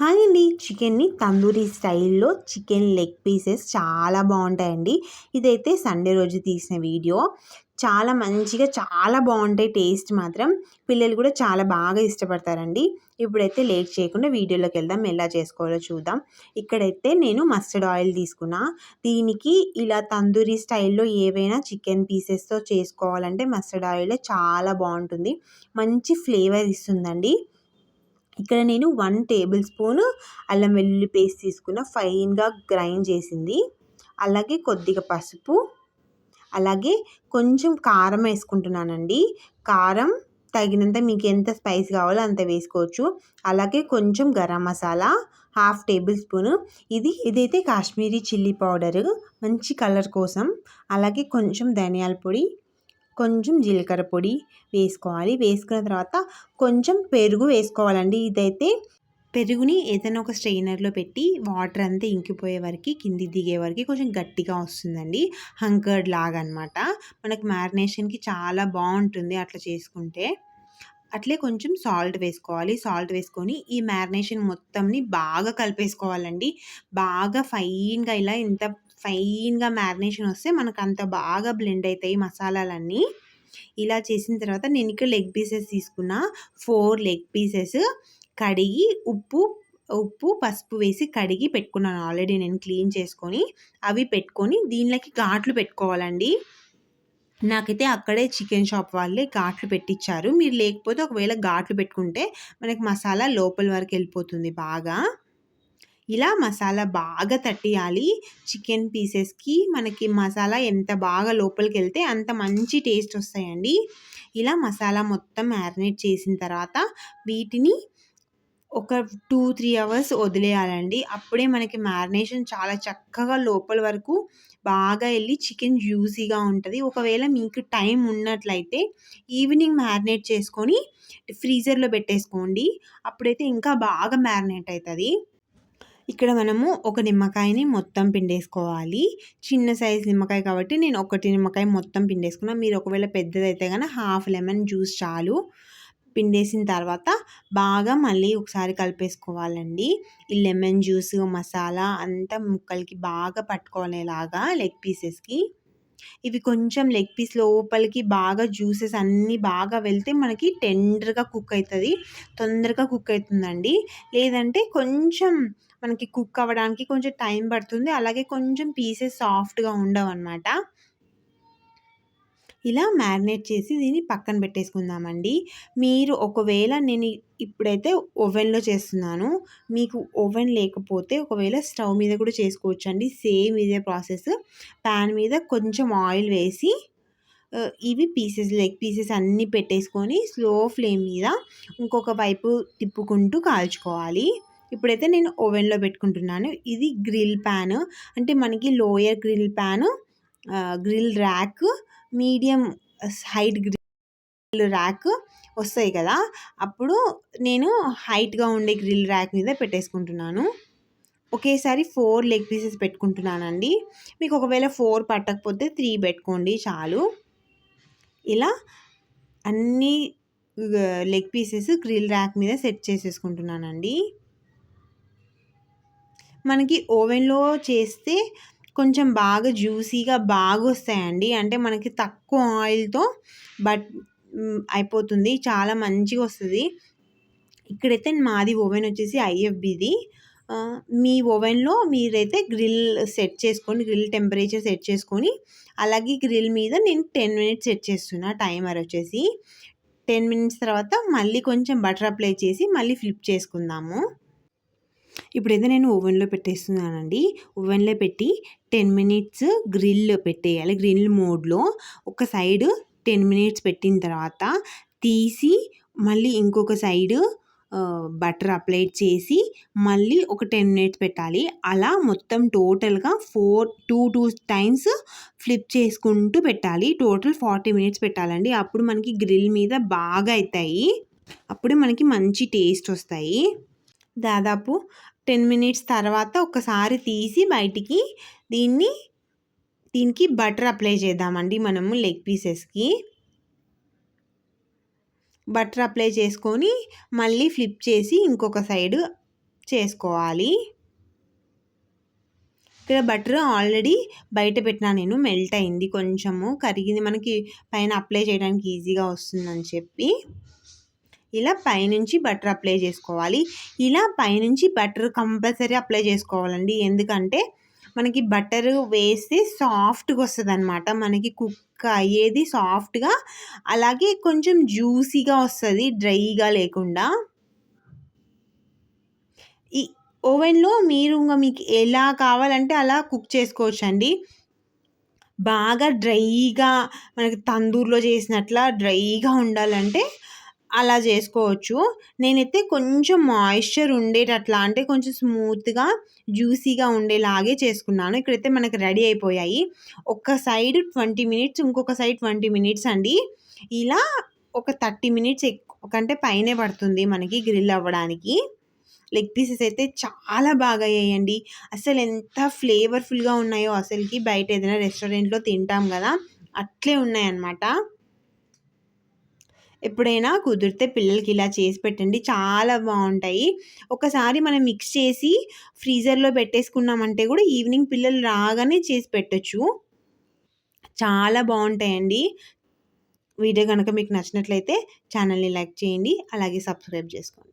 Hi అండి. చికెన్ని తందూరీ స్టైల్లో చికెన్ లెగ్ పీసెస్ చాలా బాగుంటాయండి. ఇదైతే సండే రోజు తీసిన వీడియో. చాలా మంచిగా చాలా బాగుంటాయి టేస్ట్ మాత్రం. పిల్లలు కూడా చాలా బాగా ఇష్టపడతారండి. ఇప్పుడైతే లేట్ చేయకుండా వీడియోలోకి వెళ్దాం. ఎలా చేసుకోవాలో చూద్దాం. ఇక్కడైతే నేను మస్టర్డ్ ఆయిల్ తీసుకున్నా. దీనికి ఇలా తందూరీ స్టైల్లో ఏవైనా చికెన్ పీసెస్తో చేసుకోవాలంటే మస్టర్డ్ ఆయిల్ చాలా బాగుంటుంది. మంచి ఫ్లేవర్ ఇస్తుందండి. ఇక్కడ నేను వన్ టేబుల్ స్పూన్ అల్లం వెల్లుల్లి పేస్ట్ తీసుకున్న ఫైన్గా గ్రైండ్ చేసింది. అలాగే కొద్దిగా పసుపు అలాగే కొంచెం కారం వేసుకుంటున్నానండి. కారం తగినంత మీకు ఎంత స్పైస్ కావాలో అంత వేసుకోవచ్చు. అలాగే కొంచెం garam masala half tablespoon ఇది ఇదైతే కాశ్మీరీ చిల్లీ పౌడర్ మంచి కలర్ కోసం అలాగే కొంచెం ధనియాల పొడి కొంచెం జీలకర్ర పొడి వేసుకోవాలి. వేసుకున్న తర్వాత కొంచెం పెరుగు వేసుకోవాలండి. ఇదైతే పెరుగుని ఏదైనా ఒక స్ట్రెయినర్లో పెట్టి వాటర్ అంతా ఇంకిపోయే వరకు కింది దిగే వరకు కొంచెం గట్టిగా వస్తుందండి. హంకర్డ్ లాగా అనమాట మనకు మ్యారినేషన్కి చాలా బాగుంటుంది అట్లా చేసుకుంటే. అట్లే కొంచెం సాల్ట్ వేసుకోవాలి. సాల్ట్ వేసుకొని ఈ మ్యారినేషన్ మొత్తంని బాగా కలిపేసుకోవాలండి. బాగా ఫైన్గా ఇలా ఇంత ఫైన్గా మ్యారినేషన్ వస్తే మనకు అంత బాగా బ్లెండ్ అవుతాయి మసాలాలన్నీ. ఇలా చేసిన తర్వాత నేను ఇక్కడ లెగ్ పీసెస్ తీసుకున్న ఫోర్ లెగ్ పీసెస్ కడిగి ఉప్పు ఉప్పు పసుపు వేసి కడిగి పెట్టుకున్నాను ఆల్రెడీ నేను క్లీన్ చేసుకొని. అవి పెట్టుకొని దీనిలోకి ఘాట్లు పెట్టుకోవాలండి. నాకైతే అక్కడే చికెన్ షాప్ వాళ్ళే ఘాట్లు పెట్టించారు మీరు లేకపోతే ఒకవేళ ఘాట్లు పెట్టుకుంటే మనకి మసాలా లోపల వరకు వెళ్ళిపోతుంది బాగా. ఇలా మసాలా బాగా తట్టియాలి. చికెన్ పీసెస్కి మనకి మసాలా ఎంత బాగా లోపలికి వెళ్తే అంత మంచి టేస్ట్ వస్తాయండి. ఇలా మసాలా మొత్తం మ్యారినేట్ చేసిన తర్వాత వీటిని ఒక టూ త్రీ అవర్స్ వదిలేయాలండి. అప్పుడే మనకి మ్యారినేషన్ చాలా చక్కగా లోపల వరకు బాగా వెళ్ళి చికెన్ జ్యూసీగా ఉంటుంది. ఒకవేళ మీకు టైం ఉన్నట్లయితే ఈవినింగ్ మ్యారినేట్ చేసుకొని ఫ్రీజర్లో పెట్టేసుకోండి. అప్పుడైతే ఇంకా బాగా మ్యారినేట్ అవుతుంది ఇక్కడ మనము ఒక నిమ్మకాయని మొత్తం పిండేసుకోవాలి. చిన్న సైజ్ నిమ్మకాయ కాబట్టి నేను ఒకటి నిమ్మకాయ మొత్తం పిండేసుకున్నాను మీరు ఒకవేళ పెద్దదైతే కానీ హాఫ్ లెమన్ జ్యూస్ చాలు. పిండేసిన తర్వాత బాగా మళ్ళీ ఒకసారి కలిపేసుకోవాలండి. ఈ లెమన్ జ్యూస్ మసాలా అంతా ముక్కలకి బాగా పట్టుకోనేలాగా లెగ్ పీసెస్కి. ఇవి కొంచెం లెగ్ పీస్ లోపలికి బాగా జ్యూసెస్ అన్నీ బాగా వెళ్తే మనకి టెండర్గా కుక్ అవుతుంది. తొందరగా కుక్ అవుతుందండి. లేదంటే కొంచెం మనకి కుక్ అవ్వడానికి కొంచెం టైం పడుతుంది. అలాగే కొంచెం పీసెస్ సాఫ్ట్గా ఉండవు అనమాట ఇలా మ్యారినేట్ చేసి దీన్ని పక్కన పెట్టేసుకుందామండి. మీరు ఒకవేళ నేను ఇప్పుడైతే ఓవెన్లో చేస్తున్నాను. మీకు ఓవెన్ లేకపోతే ఒకవేళ స్టవ్ మీద కూడా చేసుకోవచ్చు అండి సేమ్ ఇదే ప్రాసెస్. ప్యాన్ మీద కొంచెం ఆయిల్ వేసి ఇవి పీసెస్ లెగ్ పీసెస్ అన్నీ పెట్టేసుకొని స్లో ఫ్లేమ్ మీద ఇంకొక వైపు తిప్పుకుంటూ కాల్చుకోవాలి. ఇప్పుడైతే నేను ఓవెన్లో పెట్టుకుంటున్నాను. ఇది గ్రిల్ ప్యాన్. అంటే మనకి lower grill pan grill rack medium height grill rack వస్తాయి కదా. అప్పుడు నేను హైట్గా ఉండే గ్రిల్ ర్యాక్ మీద పెట్టేసుకుంటున్నాను. ఒకేసారి ఫోర్ లెగ్ పీసెస్ పెట్టుకుంటున్నానండి. మీకు ఒకవేళ ఫోర్ పట్టకపోతే త్రీ పెట్టుకోండి చాలు. ఇలా అన్ని లెగ్ పీసెస్ గ్రిల్ ర్యాక్ మీద సెట్ చేసేసుకుంటున్నానండి. మనకి ఓవెన్లో చేస్తే కొంచెం బాగా జ్యూసీగా బాగా వస్తాయండి అంటే మనకి తక్కువ ఆయిల్తో బట్ అయిపోతుంది. చాలా మంచిగా వస్తుంది ఇక్కడైతే మాది ఓవెన్ వచ్చేసి ఐఎఫ్బిది. మీ ఓవెన్లో మీరైతే గ్రిల్ సెట్ చేసుకొని గ్రిల్ టెంపరేచర్ సెట్ చేసుకొని అలాగే గ్రిల్ మీద నేను టెన్ మినిట్స్ సెట్ చేస్తున్నా టైమర్ వచ్చేసి. టెన్ మినిట్స్ తర్వాత మళ్ళీ కొంచెం బటర్ అప్లై చేసి మళ్ళీ ఫ్లిప్ చేసుకుందాము. ఇప్పుడైతే నేను ఓవెన్లో పెట్టేస్తున్నానండి. ఓవెన్లో పెట్టి టెన్ మినిట్స్ గ్రిల్ పెట్టేయాలి. గ్రిల్ మోడ్లో ఒక సైడ్ టెన్ మినిట్స్ పెట్టిన తర్వాత తీసి మళ్ళీ ఇంకొక సైడు బటర్ అప్లై చేసి మళ్ళీ ఒక టెన్ మినిట్స్ పెట్టాలి. అలా మొత్తం టోటల్గా four two two times flip చేసుకుంటూ పెట్టాలి. టోటల్ ఫార్టీ మినిట్స్ పెట్టాలండి. అప్పుడు మనకి గ్రిల్ మీద బాగా అవుతాయి అప్పుడే మనకి మంచి టేస్ట్ వస్తాయి. దాదాపు టెన్ మినిట్స్ తర్వాత ఒకసారి తీసి బయటికి దీన్ని దీనికి బటర్ అప్లై చేద్దామండి మనము లెగ్ పీసెస్కి. బటర్ అప్లై చేసుకొని మళ్ళీ ఫ్లిప్ చేసి ఇంకొక సైడ్ చేసుకోవాలి. ఇక్కడ బటర్ ఆల్రెడీ బయట పెట్టినా నేను మెల్ట్ అయింది కొంచెము కరిగింది మనకి పైన అప్లై చేయడానికి ఈజీగా వస్తుందని చెప్పి. ఇలా పైనుంచి బటర్ అప్లై చేసుకోవాలి. ఇలా పైనుంచి బటర్ కంపల్సరీ అప్లై చేసుకోవాలండి. ఎందుకంటే మనకి బటర్ వేస్తే సాఫ్ట్గా వస్తుంది అనమాట మనకి కుక్ అయ్యేది సాఫ్ట్గా అలాగే కొంచెం జ్యూసీగా వస్తుంది డ్రైగా లేకుండా. ఈ ఓవెన్లో మీరు ఇంకా మీకు ఎలా కావాలంటే అలా కుక్ చేసుకోవచ్చు అండి బాగా డ్రైగా మనకి తందూరులో చేసినట్ల డ్రైగా ఉండాలంటే అలా చేసుకోవచ్చు. నేనైతే కొంచెం మాయిశ్చర్ ఉండేటట్లా అంటే కొంచెం స్మూత్గా జ్యూసీగా ఉండేలాగే చేసుకున్నాను. ఇక్కడైతే మనకు రెడీ అయిపోయాయి. ఒక సైడ్ ట్వంటీ మినిట్స్ ఇంకొక సైడ్ ట్వంటీ మినిట్స్ అండి. ఇలా ఒక థర్టీ మినిట్స్ ఎక్కువ కంటే పైనే పడుతుంది మనకి గ్రిల్ అవ్వడానికి. లెగ్ పీసెస్ అయితే చాలా బాగా అయ్యాయండి. అసలు ఎంత ఫ్లేవర్ఫుల్గా ఉన్నాయో అసలుకి బయట ఏదైనా రెస్టారెంట్లో తింటాం కదా అట్లే ఉన్నాయన్నమాట. ఎప్పుడైనా కుదిరితే పిల్లలకి ఇలా చేసి పెట్టండి. చాలా బాగుంటాయి. ఒకసారి మనం మిక్స్ చేసి ఫ్రీజర్లో పెట్టేసుకున్నామంటే కూడా ఈవినింగ్ పిల్లలు రాగానే చేసి పెట్టచ్చు. చాలా బాగుంటాయండి. వీడియో కనుక మీకు నచ్చినట్లయితే ఛానల్ని లైక్ చేయండి. అలాగే సబ్స్క్రైబ్ చేసుకోండి.